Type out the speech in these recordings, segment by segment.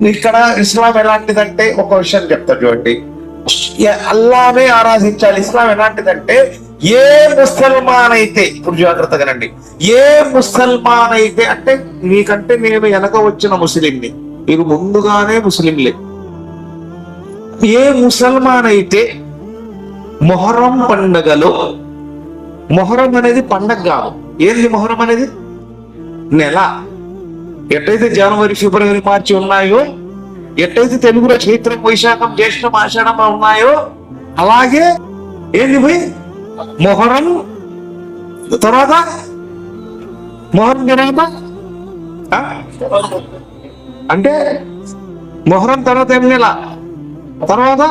ఇక్కడ ఇస్లాం ఎలాంటిదంటే ఒక విషయం చెప్తా చూడండి. అల్లానే ఆరాధించాలి. ఇస్లాం ఎలాంటిదంటే ఏ ముసల్మాన్ అయితే ఇప్పుడు జాగ్రత్తగానండి ఏ ముసల్మాన్ అయితే అంటే మీకంటే నేను వెనక వచ్చిన ముస్లింని మీరు ముందుగానే ముస్లింలే. ఏ ముసల్మాన్ అయితే మొహరం పండగలో మొహరం అనేది పండగ కాదు. ఏంది మొహరం అనేది? నెల. ఎట్టయితే జనవరి ఫిబ్రవరి మార్చి ఉన్నాయో ఎట్టయితే తెలుగులో చైత్రం వైశాఖం జ్యేష్ఠం ఆషాఢం ఉన్నాయో అలాగే ఏంది పోయి మొహరం తర్వాత మొహరం తర్వాత? అంటే మొహరం తర్వాత ఏం నెల? తర్వాత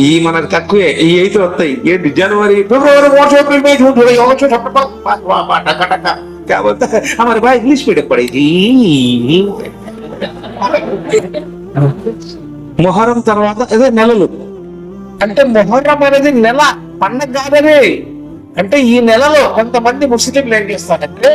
ఈ మనకు తక్కువే ఈ అయితే వస్తాయి ఏంటి జనవరి ఫిబ్రవరి March April May June July August September వా, వా, వా, టక, టక. क्या बोलता है हमारे भाई इंग्लिश मीडियम पढ़ेगी మొహరం తర్వాత అదే నెలలు అంటే మొహరం అనేది నెల పండగ కాదనే అంటే ఈ నెలలో కొంతమంది ముస్లింలు ఏం చేస్తారంటే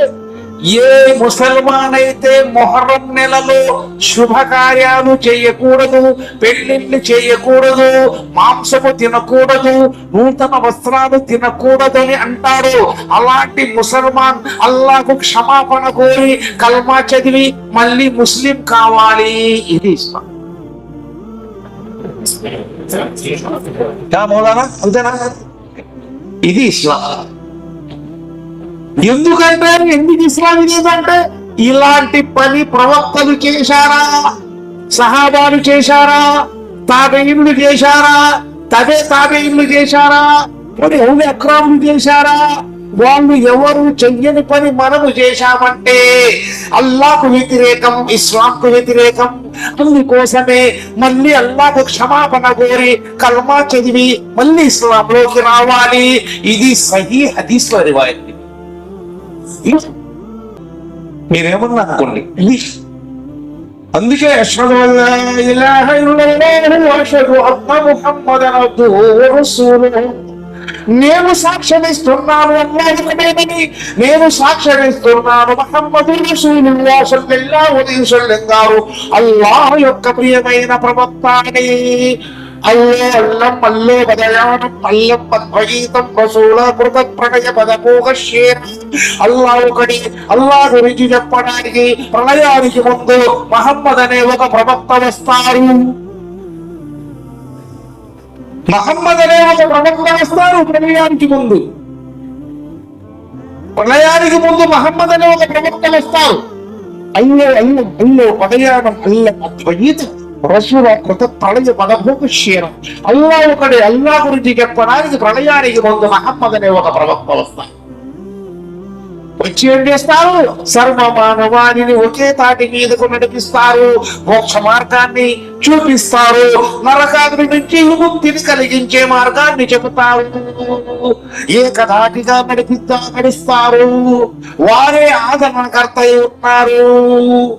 ఏ ముసల్మాన్ అయితే మొహరం నెలలో శుభకార్యాలు చేయకూడదు పెళ్ళిళ్ళు చేయకూడదు మాంసము తినకూడదు నూతన వస్త్రాలు తినకూడదు అని అంటారు. అలాంటి ముసల్మాన్ అల్లాకు క్షమాపణ కోరి కల్మా చదివి మళ్ళీ ముస్లిం కావాలి. ఇది ఇస్లాం. మౌలానా అంతేనా? ఇది ఇస్లాం. ఎందుకంటే ఎందుకు ఇస్లాం ఇదేదంటే ఇలాంటి పని ప్రవక్తలు చేశారా? సహాబాలు చేశారా? తాబేయులు చేశారా? తదే తాబేయులు చేశారా? మరి ఎవరు అక్రాములు చేశారా? వాళ్ళు ఎవరు చెయ్యని పని మనము చేశామంటే అల్లాకు వ్యతిరేకం ఇస్లాంకు వ్యతిరేకం. అందుకోసమే మళ్ళీ అల్లాకు క్షమాపణ కోరి కల్మా చదివి మళ్ళీ ఇస్లాంలోకి రావాలి. ఇది సహీ హదీస్ రివాయత్. మీరేమన్నా అనుకోండి అందుకే నేను సాక్ష్యమిస్తున్నాను అల్లాహుని నేను సాక్ష్యమిస్తున్నాను మహమ్మదు రసూలుల్లాహ్ గారు. అల్లాహ్ యొక్క ప్రియమైన ప్రవక్త అని అల్లో అల్లం అల్లో పదయానం అల్లం పద్భగీతం రసూల కృత ప్రణయ పదపోగశేర అల్లా ఒకటి అల్లా గురించి చెప్పడానికి ప్రళయానికి ముందు మహమ్మద్ అనే ఒక ప్రవక్త వస్తారు మహమ్మద్ అనే ఒక ప్రవక్త వస్తారు ప్రళయానికి ముందు ప్రళయానికి ముందు మహమ్మద్ అనే ఒక ప్రవక్త వస్తారు అయ్యో అయ్యో అయ్యో పదయానం అల్లం అద్వైతం రసూల కృత ప్రళయ పదభోగ క్షీరం అల్లా ఒకటి అల్లా గురించి చెప్పడానికి ప్రళయానికి ముందు మహమ్మద్ అనే ఒక ప్రవక్త వస్తారు వచ్చి ఏం చేస్తారు? సర్వ మానవాణిని ఒకే తాటి మీదకు నడిపిస్తారు. మోక్ష మార్గాన్ని చూపిస్తారు. నరకాగ్ని నుంచి విముక్తిని కలిగించే మార్గాన్ని చెబుతారు. ఏకధాటిగా నడిపిస్తా నడిస్తారు. వారే ఆదరణకర్త ఉన్నారు